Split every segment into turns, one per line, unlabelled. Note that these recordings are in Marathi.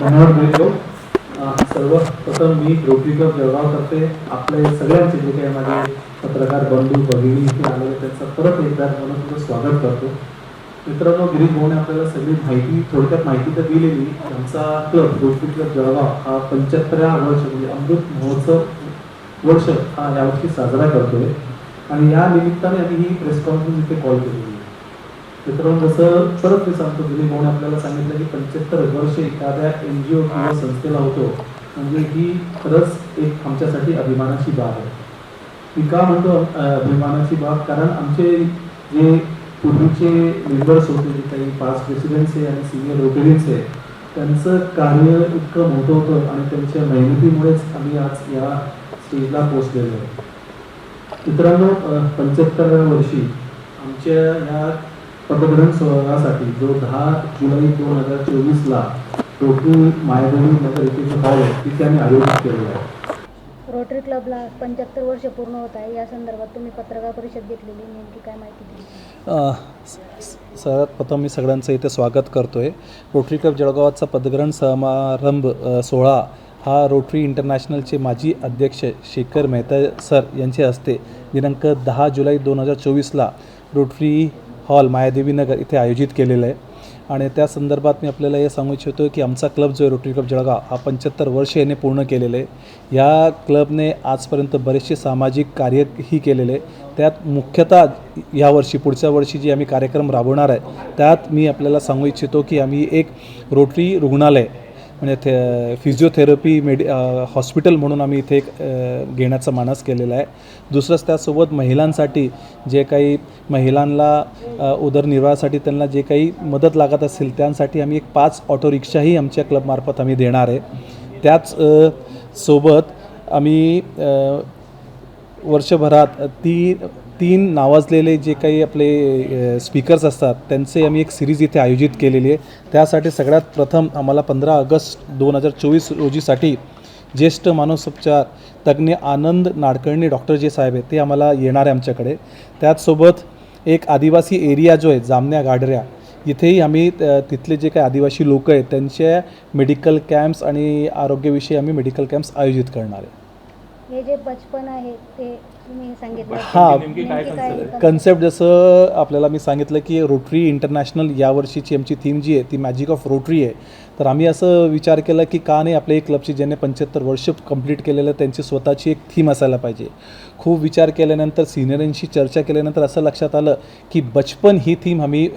धन्यवाद मिळतो सर्वप्रथम मी रोटरी क्लब जळगावतर्फे आपले सगळ्यांचे जे काही माझे पत्रकार बंधू भगिनी इथे आलेले त्यांचं परत एकदा मनपूर्वक स्वागत करतो. मित्रांनो गिरीश भाऊने आपल्याला सगळी माहिती थोडक्यात माहिती तर दिलेली. आमचा क्लब रोटरी क्लब जळगाव हा पंच्याहत्तरा वर्ष म्हणजे अमृत महोत्सव वर्ष हा यावर्षी साजरा करतोय. आणि या निमित्ताने आम्ही ही प्रेस कॉन्फरन्स इथे कॉल केलेली मित्रांनो जसं परत मी सांगतो दिलीप भाऊने आपल्याला सांगितलं की पंच्याहत्तर वर्ष एखाद्या एन जी ओ किंवा संस्थेला होतो. म्हणजे ही खरंच एक आमच्यासाठी अभिमानाची बाब आहे. मी का म्हणतो अभिमानाची बाब? कारण आमचे जे पूर्वीचे मेंबर्स होते जे काही पाच प्रेसिडेंट्स आहे आणि सिनियर रोटेरियन्स आहे त्यांचं कार्य इतकं मोठं होतं आणि त्यांच्या मेहनतीमुळेच आम्ही आज या स्टेजला पोहोचलेलो आहे. मित्रांनो पंच्याहत्तराव्या वर्षी आमच्या या पदग्रहण सोहळ्यासाठी जो दहा जुलै दोन हजार चोवीसला रोटरी मायदेवी नगर येथे जो हॉल आहे तिथे आम्ही आयोजित केलेला आहे.
रोटरी क्लबला पंच्याहत्तर वर्ष पूर्ण होत आहे. या संदर्भात तुम्ही पत्रकार परिषद घेतलेली. नेमकी काय माहिती दिली?
सर्वात प्रथम मी सगळ्यांचं इथे स्वागत करतो आहे रोटरी क्लब जळगावाचा पदग्रहण समारंभ सोहळा हा रोटरी इंटरनॅशनलचे माजी अध्यक्ष शेखर मेहता सर यांच्या हस्ते दिनांक दहा जुलै दोन हजार चोवीसला रोटरी हॉल मायादेवीनगर इथे आयोजित केलेलं आहे. आणि त्या संदर्भात मी आपल्याला हे सांगू इच्छितो की आमचा क्लब जो आहे रोटरी क्लब जळगाव हा पंच्याहत्तर वर्ष याने पूर्ण केलेलं आहे. या क्लबने आजपर्यंत बरेचसे सामाजिक कार्यही केलेले आहे. त्यात मुख्यतः यावर्षी पुढच्या वर्षी जे आम्ही कार्यक्रम राबवणार आहे त्यात मी आपल्याला सांगू इच्छितो की आम्ही एक रोटरी रुग्णालय म्हणजे थे फिजिओथेरपी मेडि हॉस्पिटल म्हणून आम्ही इथे एक घेण्याचा मानस केलेला आहे. दुसरंच त्यासोबत महिलांसाठी जे काही महिलांना उदरनिर्वाहासाठी त्यांना जे काही मदत लागत असेल त्यांसाठी आम्ही एक पाच ऑटो रिक्षाही आमच्या क्लबमार्फत आम्ही देणार आहे. त्याच सोबत आम्ही वर्षभरात ती तीन नावाजलेले जे काही आपले स्पीकर्स असतात त्यांचे आम्ही एक सिरीज इथे आयोजित केलेली आहे. त्यासाठी सगळ्यात प्रथम आम्हाला पंधरा ऑगस्ट दोन हजार चोवीस रोजीसाठी ज्येष्ठ मानसोपचार तज्ज्ञ आनंद नाडकर्णी डॉक्टर जे साहेब आहेत ते आम्हाला येणार आहे आमच्याकडे. त्याचसोबत एक आदिवासी एरिया जो आहे जामन्या गाडऱ्या इथेही आम्ही तिथले जे काही आदिवासी लोक आहेत त्यांच्या मेडिकल कॅम्प्स आणि आरोग्यविषयी आम्ही मेडिकल कॅम्प्स आयोजित करणार आहे.
हे जे बचपन आहे ते
हा.
नेमकी काय
कन्सेप्ट जसं आपल्याला मी सांगितलं की रोटरी इंटरनॅशनल यावर्षीची आमची थीम जी आहे ती मॅजिक ऑफ रोटरी आहे तर आम्ही असं विचार केला की का नाही आपल्या एक क्लबची ज्यांनी पंच्याहत्तर वर्ष कंप्लीट केलेलं त्यांची स्वतःची एक थीम असायला पाहिजे. खूप विचार केल्यानंतर सिनियरांशी चर्चा केल्यानंतर असं लक्षात आलं की बचपन ही थीम आम्ही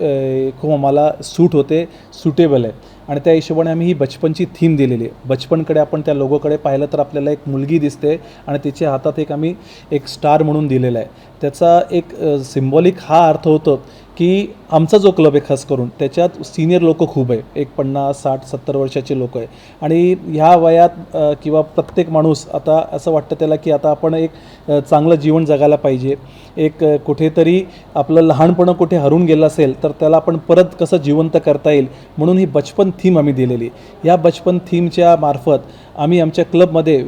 खूप आम्हाला सूट होते सुटेबल आहे. आणि त्या हिशोबाने आम्ही ही बचपनची थीम दिलेली आहे. बचपनकडे आपण त्या लोगोकडे पाहिलं तर आपल्याला एक मुलगी दिसते आणि तिच्या हातात एक आम्ही एक स्टार म्हणून दिलेला आहे. त्याचा एक सिम्बॉलिक हा अर्थ होतो की आमचा जो क्लब आहे खास करून त्याच्यात सिनियर लोक खूप आहे. एक पन्नास साठ सत्तर वर्षाचे लोक आहे. आणि ह्या वयात किंवा प्रत्येक माणूस आता असं वाटतं त्याला की आता आपण एक चांगलं जीवन जगायला पाहिजे. एक कुठेतरी आपलं लहानपणं कुठे हरून गेलं असेल तर त्याला आपण परत कसं जिवंत करता येईल म्हणून ही बचपन थीम आम्ही दिलेली या बचपन थीमच्या मार्फत आम्ही आमच्या क्लबमध्ये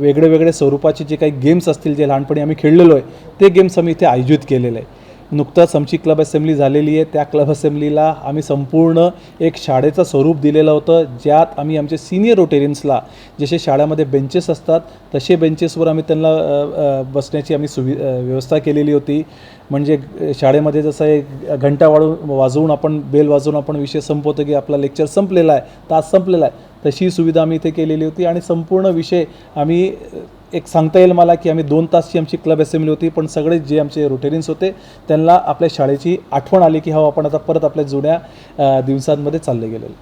वेगळे वेगळे स्वरूपाचे जे काही गेम्स असतील जे लहानपणी आम्ही खेळलेलो आहे ते गेम्स आम्ही इथे आयोजित केलेले आहे. नुकताच आमची क्लब असेंब्ली झालेली आहे. त्या क्लब असेंब्लीला आम्ही संपूर्ण एक शाळेचं स्वरूप दिलेलं होतं. ज्यात आम्ही आमचे सिनियर रोटेरियन्सला जसे शाळेमध्ये बेंचेस असतात तसे बेंचेसवर आम्ही त्यांना बसण्याची आम्ही सुवि व्यवस्था केलेली होती. म्हणजे शाळेमध्ये जसं एक घंटा वाढून वाजवून आपण बेल वाजवून आपण विषय संपवतो की आपला लेक्चर संपलेला आहे तास संपलेला आहे तशी सुविधा आम्ही इथे केलेली होती. आणि संपूर्ण विषय आम्ही एक सांगता येईल मला की आम्ही दोन तासची आमची क्लब असेंब्ली होती पण सगळे जे आमचे रुटेरिन्स होते त्यांना आपल्या शाळेची आठवण आली की हा आपण आता परत आपल्या जुन्या दिवसांमध्ये चालले गेलेलो.